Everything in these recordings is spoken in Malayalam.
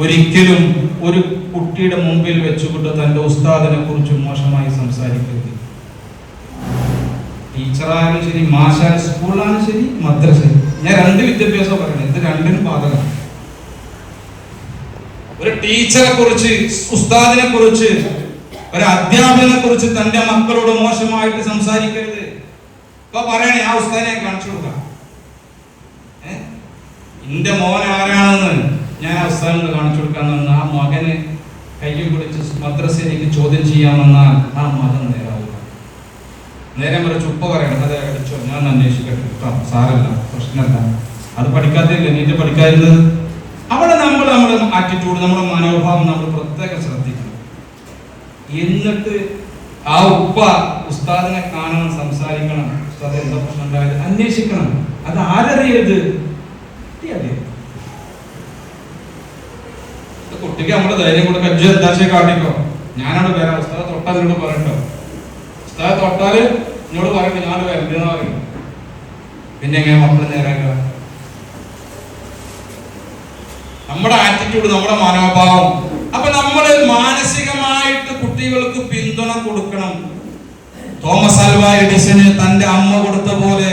ഒരിക്കലും ഒരു കുട്ടിയുടെ മുമ്പിൽ വെച്ചുകൊണ്ട് തന്റെ ഉസ്താദിനെ കുറിച്ച് മോശമായി സംസാരിക്കരുത്. ടീച്ചറായാലും ശരി മാഷാ സ്കൂളിലാണ് ശരി മദ്രസ ഞാൻ രണ്ട് വിദ്യാഭ്യാസം പറയുന്നത്. ഇത് രണ്ടിനും ബാധകമാണ്. ഒരു ടീച്ചറെ കുറിച്ച് ഉസ്താദിനെ കുറിച്ച് ഒരു അധ്യാപകനെ കുറിച്ച് തന്റെ മക്കളോട് മോശമായിട്ട് സംസാരിക്കരുത്. ഇപ്പൊ പറയണേ ആ ഉസ്താദിനെ കാണിച്ചു കൊടുക്കാം? എന്റെ മോൻ ആരാണെന്ന്? ഞാൻ അവസാനം കാണിച്ചു കൊടുക്കാമെന്ന് ആ മകന് കയ്യിൽ പിടിച്ച് മദ്രസയിലേക്ക് ചോദ്യം ചെയ്യാമെന്നാൽ ആ മകൻ നേരാവുക. നേരെ മറിച്ച് ഉപ്പ പറയണം അതെ അടിച്ചോ ഞാൻ അന്വേഷിക്കട്ടെ. കേട്ടോ സാരല്ല പ്രശ്നമല്ല അത് പഠിക്കാത്തില്ല നീറ്റ് പഠിക്കാതിരുന്നത് അവിടെ നമ്മൾ നമ്മുടെ ആറ്റിറ്റ്യൂഡ് നമ്മുടെ മനോഭാവം നമ്മൾ പ്രത്യേകം ശ്രദ്ധിക്കണം. എന്നിട്ട് ആ ഉപ്പ ഉസ്താദിനെ കാണണം സംസാരിക്കണം. ഉസ്താദ് എന്താ പ്രശ്നം ഉണ്ടായത്? അന്വേഷിക്കണം. അത് ആരറിയരുത് കുട്ടി അറിയരുത് ഇത് കുട്ടിക്ക് നമ്മൾ ധൈര്യം കൊടുക്കുക അഞ്ചു എന്താശേ കാട്ടിക്കോ? ഞാനാണ് വരാം ഉസ്താദ് തൊട്ടാൽ നിന്നോട് പറയണ്ടോ? ഉസ്താദ് തൊട്ടാൽ എന്നോട് പറയണ്ട? ഞാൻ വരണ്ടെന്ന് പറയും. പിന്നെ എങ്ങനെ മക്കൾ നേരാക്കുക നമ്മുടെ ആറ്റിറ്റ്യൂഡ് നമ്മുടെ മനോഭാവം. അപ്പൊ നമ്മൾ മാനസികമായിട്ട് കുട്ടികൾക്ക് പിന്തുണ കൊടുക്കണം. തോമസ് ആൽവ എഡിസന് തന്റെ അമ്മ കൊടുത്ത പോലെ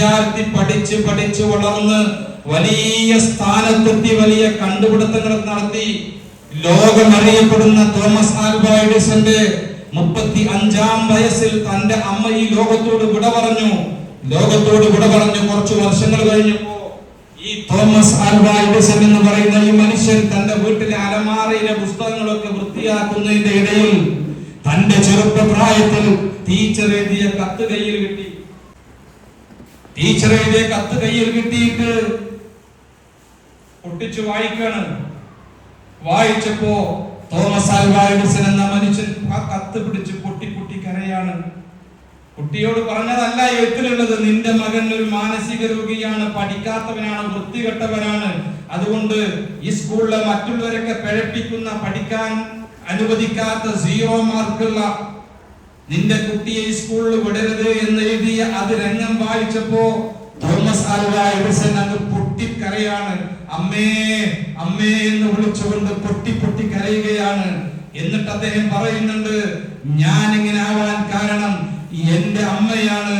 വിദ്യാർത്ഥി പഠിച്ച് പഠിച്ച് വളർന്ന് വലിയ സ്ഥാനത്തെത്തി വലിയ കണ്ടുപിടുത്തങ്ങൾ നടത്തി. ലോകമറിയപ്പെടുന്ന തോമസ് ആൽവ എഡിസന്റെ മുപ്പത്തി അഞ്ചാം വയസ്സിൽ തന്റെ അമ്മ ഈ ലോകത്തോട് വിട പറഞ്ഞു. ലോകത്തോട് വിട പറഞ്ഞു. കുറച്ചു വർഷങ്ങൾ കഴിഞ്ഞപ്പോ ഈ തോമസ് ആൽവ എഡിസൺ എന്ന് പറയുന്ന ഈ മനുഷ്യൻ തന്റെ വീട്ടിലെ അലമാറയിലെ പുസ്തകങ്ങളൊക്കെ വൃത്തിയാക്കുന്നതിന്റെ ഇടയിൽ തന്റെ ചെറുപ്പപ്രായത്തിൽ ടീച്ചർ എഴുതിയ കത്ത് കയ്യിൽ കിട്ടി. എഴുതിയ കത്ത് കയ്യിൽ കിട്ടിയിട്ട് പൊട്ടിച്ചു വായിക്കാണ്. വായിച്ചപ്പോ തോമസ് ആൽവ എന്ന മനുഷ്യൻ ആ കത്ത് പിടിച്ച് പൊട്ടി പൊട്ടി കരയാണ്. കുട്ടിയോട് പറഞ്ഞതല്ല എഴുത്തിലുള്ളത് നിന്റെ മകൻ ഒരു മാനസിക രോഗിയാണ് പഠിക്കാത്തവനാണ് വൃത്തികെട്ടവനാണ്. അതുകൊണ്ട് ഈ സ്കൂളിലെ മറ്റുള്ളവരൊക്കെ പിഴപ്പിക്കുന്ന പഠിക്കാൻ അനുവദിക്കാത്ത സീറോ മാർക്കുള്ള നിന്റെ കുട്ടിയെ സ്കൂളിൽ വിടരുത് എന്ന് എഴുതിയ അത് രംഗം വായിച്ചപ്പോ തോമസ് ആൽവ പൊട്ടിക്കരയാണ്. അമ്മേ അമ്മേ എന്ന് വിളിച്ചുകൊണ്ട് പൊട്ടി പൊട്ടി കരയുകയാണ്. എന്നിട്ട് അദ്ദേഹം പറയുന്നുണ്ട് ഞാൻ ഇങ്ങനെ ആവാൻ കാരണം എന്റെ അമ്മയാണ്.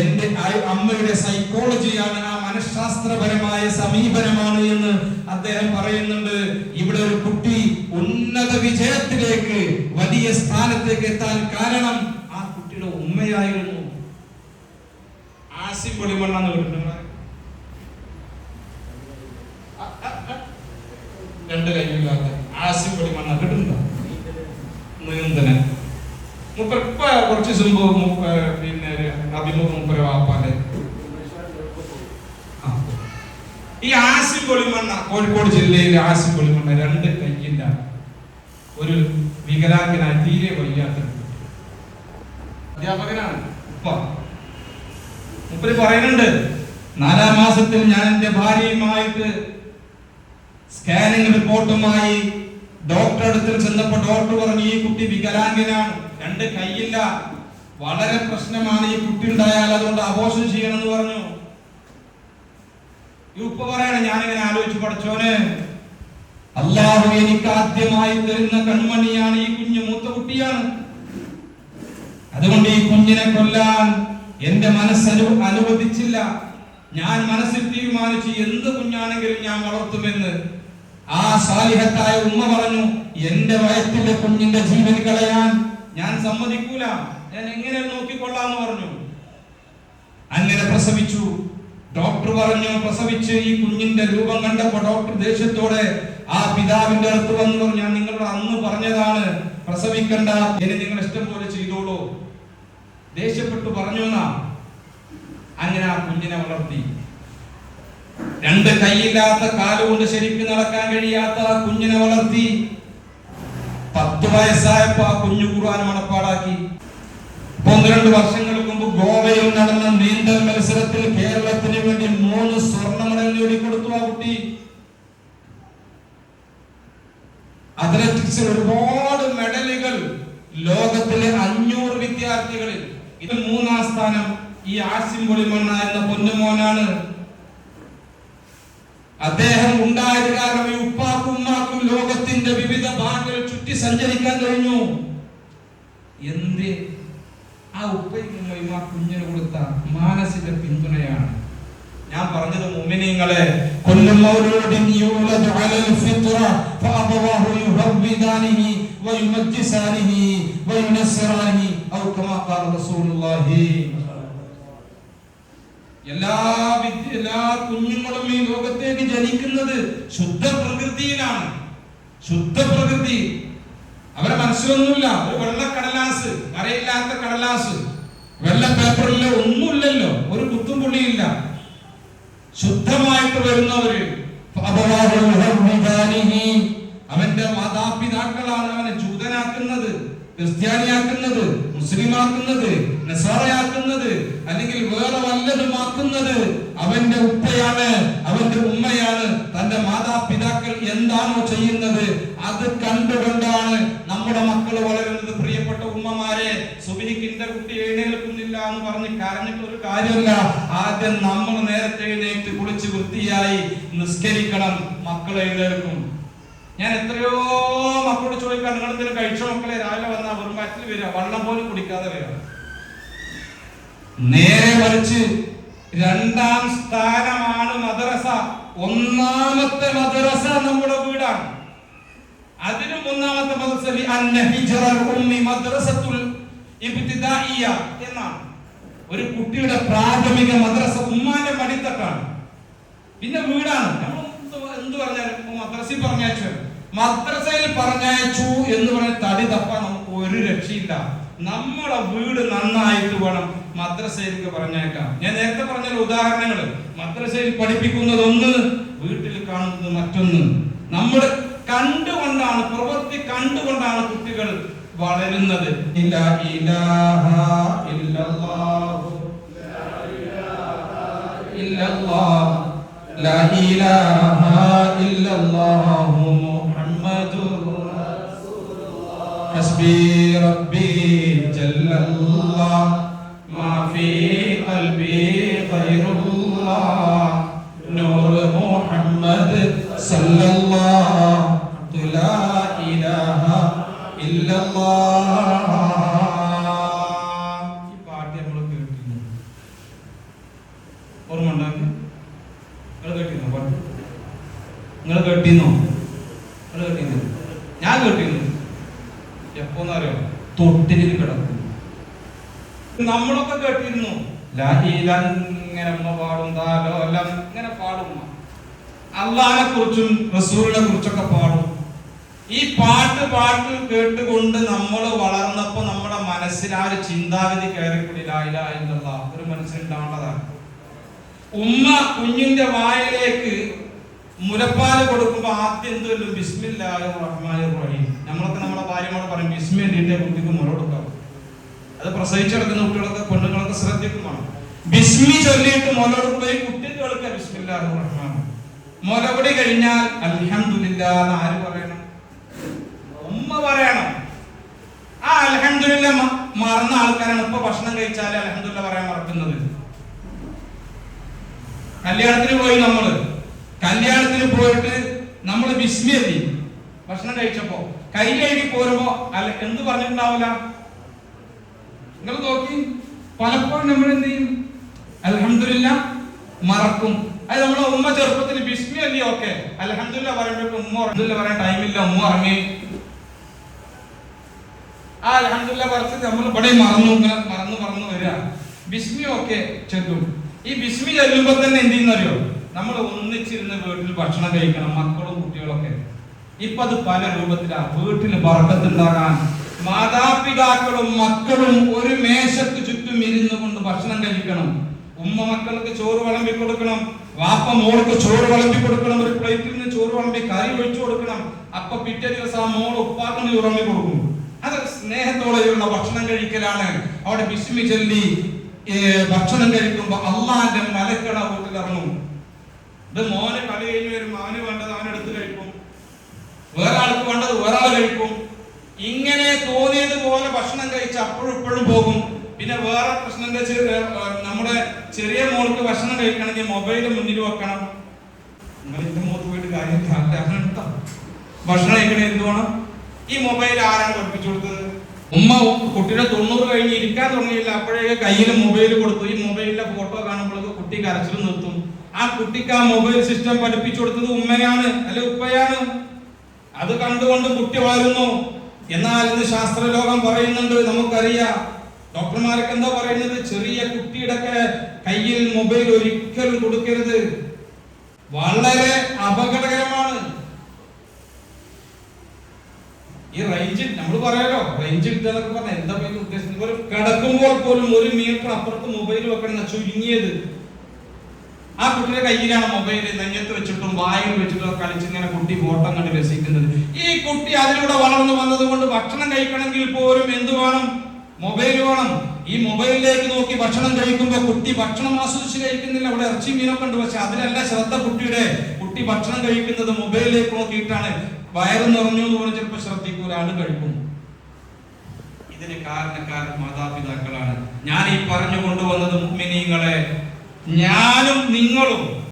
എന്റെ അമ്മയുടെ സൈക്കോളജിയാണ് ആ മനഃശാസ്ത്രപരമായ സമീപനമാണ് എന്ന് അദ്ദേഹം പറയുന്നുണ്ട്. ഇവിടെ ഒരു കുട്ടി ഉന്നത വിജയത്തിലേക്ക് വലിയ സ്ഥാനത്തേക്ക് എത്താൻ കാരണം ആ കുട്ടിയുടെ ഉമ്മയായിരുന്നു. ആസിം പൊളിമണ്ണെന്ന് കേട്ടിട്ടുണ്ട്. രണ്ട് കൈയില്ലാത്ത ആസിം പൊളിമണ്ണ കേട്ടിട്ടുണ്ടോ? നീന്തനെ മൂപ്പർ കുറച്ച് മുമ്പ് പിന്നെ അഭിമുഖം മൂപ്പര വാപ്പാന്റെ ആ. ഈ ആസിം പൊളിമണ്ണ കോഴിക്കോട് ജില്ലയിലെ ആസിം പൊളിമണ്ണ രണ്ട് കയ്യില്ല ഒരു വികലാംഗനായി തീരെ വയ്യാത്ത അധ്യാപകനാണ്. ഉപ്പ. മുപ്പര് പറയുന്നുണ്ട് നാലാം മാസത്തിൽ ഞാൻ എന്റെ ഭാര്യയുമായിട്ട് സ്കാനിങ് റിപ്പോർട്ടുമായി ഡോക്ടർ അടുത്തിൽ ചെന്നപ്പോ ഡോക്ടർ പറഞ്ഞു ഈ കുട്ടി വികലാംഗനാണ്. രണ്ട് കൈയില്ല വളരെ പ്രശ്നമാണ് ഈ കുട്ടി ഉണ്ടായാൽ അതുകൊണ്ട് അബോഷം ചെയ്യണമെന്ന് പറഞ്ഞു. ഈ ഉപ്പ പറയണ ഞാനിങ്ങനെ ആലോചിച്ച് പഠിച്ചോന് അള്ളാഹു എനിക്ക് ആദ്യമായി തരുന്ന കൺമണിയാണ് ഈ കുഞ്ഞു മൂത്ത കുട്ടിയാണ്. അതുകൊണ്ട് ഈ കുഞ്ഞിനെ കൊല്ലാൻ എന്റെ മനസ്സനു അനുവദിച്ചില്ല. ഞാൻ മനസ്സിൽ തീരുമാനിച്ചു എന്ത് കുഞ്ഞാണെങ്കിലും ഞാൻ വളർത്തുമെന്ന്. ആ സാലിഹത്തായ ഉമ്മ പറഞ്ഞു എന്റെ വയറ്റിലെ കുഞ്ഞിന്റെ ജീവൻ കളയാൻ ഞാൻ സമ്മതിക്കൂല. ഞാൻ എങ്ങനെ നോക്കിക്കൊള്ളാന്ന് പറഞ്ഞു. അങ്ങനെ പ്രസവിച്ചു. ഡോക്ടർ പറഞ്ഞു പ്രസവിച്ച് ഈ കുഞ്ഞിന്റെ രൂപം കണ്ടപ്പോ ഡോക്ടർ ദേഷ്യത്തോടെ ആ പിതാവിന്റെ അടുത്ത് വന്നു പറഞ്ഞു ഞാൻ നിങ്ങളോട് അന്ന് പറഞ്ഞതാണ് പ്രസവിക്കണ്ട ഇനി നിങ്ങൾ ഇഷ്ടം പോലെ ചെയ്തോളൂ. ദേഷ്യപ്പെട്ടു പറഞ്ഞു എന്നാ അങ്ങനെ ആ കുഞ്ഞിനെ വളർത്തി. രണ്ട് കൈയില്ലാത്ത കാലുകൊണ്ട് ശരിക്കും നടക്കാൻ കഴിയാത്ത ആ കുഞ്ഞിനെ വളർത്തി. പത്ത് വയസ്സായപ്പോ ആ കുഞ്ഞു ഖുർആൻ മണപ്പാടാക്കി. പന്ത്രണ്ട് വർഷങ്ങൾക്ക് ഗോവയിൽ നടന്ന നീന്തൽ മത്സരത്തിൽ കേരളത്തിന് വേണ്ടി മൂന്ന് സ്വർണ മെഡൽ നേടിക്കൊടുത്തു ആ കുട്ടി. അത്ലറ്റിക്സിൽ ഒരുപാട് മെഡലുകൾ ലോകത്തിലെ അഞ്ഞൂറ് വിദ്യാർത്ഥികളിൽ. ഇത് മൂന്നാം സ്ഥാനം ഈ ആസിം പൊളിമണ്ണ എന്ന പൊന്നുമോനാണ്. അദ്ദേഹം ഉണ്ടായത് കാരണം ഈ ഉപ്പാക്കുമാക്കും ലോകത്തിന്റെ വിവിധ ഭാഗങ്ങളിൽ ചുറ്റി സഞ്ചരിക്കാൻ കഴിഞ്ഞു. എന്ത് ഉപ്പയും ഉമ്മയും ആ കുഞ്ഞിന് കൊടുത്ത മാനസിക പിന്തുണയാണ്. ഞാൻ പറഞ്ഞത് മുഅ്മിനീങ്ങളെ കുല്ലു മൗലൂദിൻ ഔ റസൂലുള്ളാഹി. എല്ലാ കുഞ്ഞുങ്ങളും ഈ ലോകത്തേക്ക് ജനിക്കുന്നത് ശുദ്ധ പ്രകൃതിയിലാണ് ശുദ്ധ പ്രകൃതി അവരെ മനസ്സിലൊന്നുമില്ല. ഒരു വെള്ള കടലാസ് വരയില്ലാത്ത കടലാസ്. വെള്ള പേപ്പറില്ല ഒന്നുമില്ലല്ലോ. ഒരു കുത്തും പുള്ളിയില്ല. ശുദ്ധമായിട്ട് വരുന്നവര്. അവന്റെ മാതാപിതാക്കളാണ് അവനെ ജൂതനാക്കുന്നത് ക്രിസ്ത്യാനിയാക്കുന്നത് മുസ്ലിമാക്കുന്നത് നസാറയാക്കുന്നത് അല്ലെങ്കിൽ വേറെ വല്ലതുമാക്കുന്നത്. അവന്റെ ഉപ്പയാണ് അവന്റെ ഉമ്മയാണ്. എന്താണോ ചെയ്യുന്നത് അത് കണ്ടുകൊണ്ടാണ് നമ്മുടെ മക്കൾ വളരുന്നത്. പ്രിയപ്പെട്ട ഉമ്മമാരെ സുബിഹിക്കിന്റെ കുട്ടി എഴുന്നേൽക്കുന്നില്ല എന്ന് പറഞ്ഞ് കരഞ്ഞിട്ട് ഒരു കാര്യമല്ല. ആദ്യം നമ്മൾ നേരത്തെ എഴുന്നേറ്റ് കുളിച്ച് വൃത്തിയായി നിസ്കരിക്കണം. മക്കൾ എഴുന്നേൽക്കും. ഞാൻ എത്രയോ മക്കളോട് ചോദിക്കാൻ നിങ്ങൾ എന്തെങ്കിലും കഴിച്ചോ മക്കളെ? രാവിലെ വന്നാൽ വെറും വയറ്റിൽ വരിക. വെള്ളം പോലും കുടിക്കാതെ വരിക. നേരെ മറിച്ച് രണ്ടാം സ്ഥാനമാണ് മദ്രസ. ഒന്നാമത്തെ മദ്രസ നമ്മുടെ വീടാണ്. അതിനു ഒന്നാമത്തെ മദ്രസത്തുൽ എന്നാണ്. ഒരു കുട്ടിയുടെ പ്രാഥമിക മദ്രസ ഉമ്മാന്റെ മടിത്തട്ടാണ്. പിന്നെ വീടാണ്. നമ്മൾ എന്ത് പറഞ്ഞാലും മദ്രസയിൽ പറഞ്ഞയച്ചു. മദ്രസയിൽ പറഞ്ഞയച്ചു എന്ന് പറഞ്ഞ തടി തപ്പാൻ നമുക്ക് ഒരു രക്ഷയില്ല. നമ്മളെ വീട് നന്നായിട്ട് വേണം. മദ്രസയിലേക്ക് പറഞ്ഞേക്കാം ഞാൻ നേരത്തെ പറഞ്ഞ ഉദാഹരണങ്ങൾ മദ്രസയിൽ പഠിപ്പിക്കുന്നത് ഒന്ന് വീട്ടിൽ കാണുന്നത് മറ്റൊന്ന്. നമ്മൾ കണ്ടുകൊണ്ടാണ് പ്രവൃത്തി കണ്ടുകൊണ്ടാണ് കുട്ടികൾ വളരുന്നത്. ഇല്ല ഇലാഹ ഇല്ലല്ലാഹു. നിങ്ങൾ കേട്ടിരുന്നോ? പാട്ട് നിങ്ങൾ കേട്ടിരുന്നോ? നിങ്ങൾ കേട്ടിരുന്നു? ഞാൻ കേട്ടിരുന്നു. എപ്പോന്നറിയോ? തൊട്ടിലിൽ കിടക്കും നമ്മളൊക്കെ കേട്ടിരുന്നു. ഇങ്ങനെ അമ്മ പാടും താലോലം ഇങ്ങനെ പാടും. അള്ളാഹിനെ കുറിച്ചും റസൂലിനെ കുറിച്ചൊക്കെ പാടും. ഈ പാട്ട് പാട്ട് കേട്ടുകൊണ്ട് നമ്മൾ വളർന്നപ്പോ നമ്മുടെ മനസ്സിൽ ആ ഒരു ചിന്താഗതി കയറിക്കൂടി. ലായില്ല ഒരു മനസ്സിലുണ്ടാവേണ്ടതാണ് ഉമ്മ കുഞ്ഞിന്റെ വായിലേക്ക് മുലപ്പാൽ കൊടുക്കുമ്പോ ആദ്യം എന്ത് വരും ബിസ്മില്ലാഹി നമ്മളൊക്കെ നമ്മുടെ ഭാര്യമാരോട് പറയും ബിസ്മി എന്റെ കുട്ടിക്ക് മുല കൊടുക്കാം. അത് പ്രസവിച്ചെടുക്കുന്ന കുട്ടികളൊക്കെ പെണ്ണുങ്ങളൊക്കെ ശ്രദ്ധിക്കുമാണ്. ബിസ്മി ചൊല്ലിയിട്ട് മുല കൊടുക്കുമ്പോൾ ഈ കുട്ടിക്ക് കേൾക്കുക ബിസ്മില്ലാഹി മുലപടി കഴിഞ്ഞാൽ അലഹമില്ല എന്ന് ആര് പറയണം? ഉമ്മ പറയണം. ആ അൽഹംദുലില്ല മറന്ന ആൾക്കാരാണ്. ഇപ്പൊ ഭക്ഷണം കഴിച്ചാൽ അൽഹംദുലില്ല പറയാൻ മറക്കുന്നത്. കല്യാണത്തിന് പോയി നമ്മൾ കല്യാണത്തിന് പോയിട്ട് നമ്മൾ വിസ്മയത്തി ഭക്ഷണം കഴിച്ചപ്പോ കൈ കഴുകി പോരുമ്പോ അല്ല എന്ത് പറഞ്ഞിട്ടുണ്ടാവില്ല നിങ്ങൾ നോക്കി. പലപ്പോഴും നമ്മൾ എന്ത് ചെയ്യും? അലഹമില്ല മറക്കും. അത് നമ്മളെ ഉമ്മ ചെറുപ്പത്തിൽ ബിസ്മി അല്ലേ ഓക്കെ അലഹമില്ല പറയുമ്പോഴേക്കും ഉമ്മ അലഹമില്ല പറയാൻ ടൈമില്ല ഉമ്മ ഇറങ്ങി ആ അലഹമില്ല പറഞ്ഞ് നമ്മൾ ഇവിടെ മറന്നു മറന്നു മറന്നു വരിക. ബിസ്മി ഓക്കെ ചെല്ലും. ഈ ബിസ്മി ചെല്ലുമ്പോ തന്നെ എന്ത് ചെയ്യുന്നറിയോ നമ്മൾ ഒന്നിച്ചിരുന്ന് വീട്ടിൽ ഭക്ഷണം കഴിക്കണം മക്കളും കുട്ടികളൊക്കെ. ഇപ്പൊ അത് പല രൂപത്തിലാ. വീട്ടിൽ ബർക്കത്തുണ്ടാകാൻ മാതാപിതാക്കളും മക്കളും ഒരു മേശക്ക് ചുറ്റും ഇരുന്നു കൊണ്ട് ഭക്ഷണം കഴിക്കണം. ഉമ്മ മക്കൾക്ക് ചോറ് വിളമ്പി കൊടുക്കണം വാപ്പ മോൾക്ക് ചോറ് വിളമ്പി കൊടുക്കണം ഒരു പ്ലേറ്റിൽ നിന്ന് ചോറ് വിളമ്പി കറി ഒഴിച്ചു കൊടുക്കണം. അപ്പൊ പിറ്റേ ദിവസം ആ മോൾ ഉപ്പാക്കിന് വിളമ്പി കൊടുക്കും. അത് സ്നേഹത്തോടെയുള്ള ഭക്ഷണം കഴിക്കലാണ്. അവിടെ ബിസ്മി ചൊല്ലി ഭക്ഷണം കഴിക്കുമ്പോ അള്ളാന്റെ മലക്കട വീട്ടിലിറങ്ങും ഇത് മോന് കളി കഴിഞ്ഞ് വരും അവന് വേണ്ടത് അവൻ എടുത്ത് കഴിക്കും. വേറെ ആൾക്ക് വേണ്ടത് വേറെ ആൾ കഴിക്കും. ഇങ്ങനെ തോന്നിയതുപോലെ ഭക്ഷണം കഴിച്ച് അപ്പോഴും ഇപ്പോഴും പോകും. പിന്നെ വേറെ പ്രശ്നം നമ്മുടെ ചെറിയ മോൾക്ക് ഭക്ഷണം കഴിക്കണമെങ്കിൽ മൊബൈൽ മുന്നിൽ വെക്കണം. നിങ്ങൾ എന്റെ മുഖത്ത് പോയിട്ട് കാര്യം ഭക്ഷണം കഴിക്കണേ എന്ത് വേണം? ഈ മൊബൈൽ ആരാണ് പഠിപ്പിച്ചു കൊടുത്തത്? ഉമ്മ കുട്ടിയുടെ തൊണ്ണൂറ് കഴിഞ്ഞ് ഇരിക്കാൻ തുടങ്ങിയില്ല. അപ്പോഴേക്ക് കയ്യിൽ മൊബൈൽ കൊടുത്തു. ഈ മൊബൈലിലെ ഫോട്ടോ കാണുമ്പോഴേക്ക് കുട്ടി കരച്ചിൽ നിർത്തും. ആ കുട്ടിക്ക് ആ മൊബൈൽ സിസ്റ്റം പഠിപ്പിച്ചു കൊടുത്തത് ഉമ്മയാണ് അല്ലെ ഉപ്പയാണ്? അത് കണ്ടുകൊണ്ട് കുട്ടി വളരുന്നു. എന്നാൽ ഇന്ന് ശാസ്ത്രലോകം പറയുന്നുണ്ട് നമുക്കറിയാം. ഡോക്ടർമാരൊക്കെ എന്താ പറയുന്നത്? ചെറിയ കുട്ടിയുടെ കയ്യിൽ മൊബൈൽ ഒരിക്കലും കൊടുക്കരുത്. വളരെ അപകടകരമാണ്. ഈ റേഞ്ച് നമ്മൾ പറയാലോ റേഞ്ച് കിട്ടുക പറഞ്ഞാൽ എന്താ പേര് ഉദ്ദേശിച്ചത് ഒരു കിടക്കുമ്പോൾ പോലും ഒരു മീറ്റർ അപ്പുറത്ത് മൊബൈൽ വെക്കണം ചുരുങ്ങിയത്. ആ കുട്ടിയുടെ കയ്യിലാണ് മൊബൈൽ നെഞ്ഞത്ത് വെച്ചിട്ടും വായിൽ വെച്ചിട്ടും കളിച്ച് ഇങ്ങനെ കുട്ടി ഓട്ടം കണ്ട് രസിക്കുന്നത്. ഈ കുട്ടി അതിലൂടെ വളർന്നു വന്നത് കൊണ്ട് ഭക്ഷണം കഴിക്കണമെങ്കിൽ പോലും എന്ത് വേണം? മൊബൈൽ വേണം. ഈ മൊബൈലിലേക്ക് നോക്കി ഭക്ഷണം കഴിക്കുമ്പോൾ കുട്ടി ഭക്ഷണം ആസ്വദിച്ച് കഴിക്കുന്നില്ല. അവിടെ ഇറച്ചി മീനൊക്കെ ഉണ്ട്. പക്ഷെ അതിലല്ല ശ്രദ്ധ കുട്ടിയുടെ. കുട്ടി ഭക്ഷണം കഴിക്കുന്നത് മൊബൈലിലേക്ക് നോക്കിയിട്ടാണ്. വയറ് നിറഞ്ഞു എന്ന് പറഞ്ഞ് ചിലപ്പോൾ ശ്രദ്ധിക്കും ആൾ കഴിക്കുന്നു ഇതിന് കാരണക്കാരൻ മാതാപിതാക്കളാണ്. ഞാൻ ഈ പറഞ്ഞു കൊണ്ടുവന്നത് മുഅ്മിനീങ്ങളെ. ഞാനും നിങ്ങളും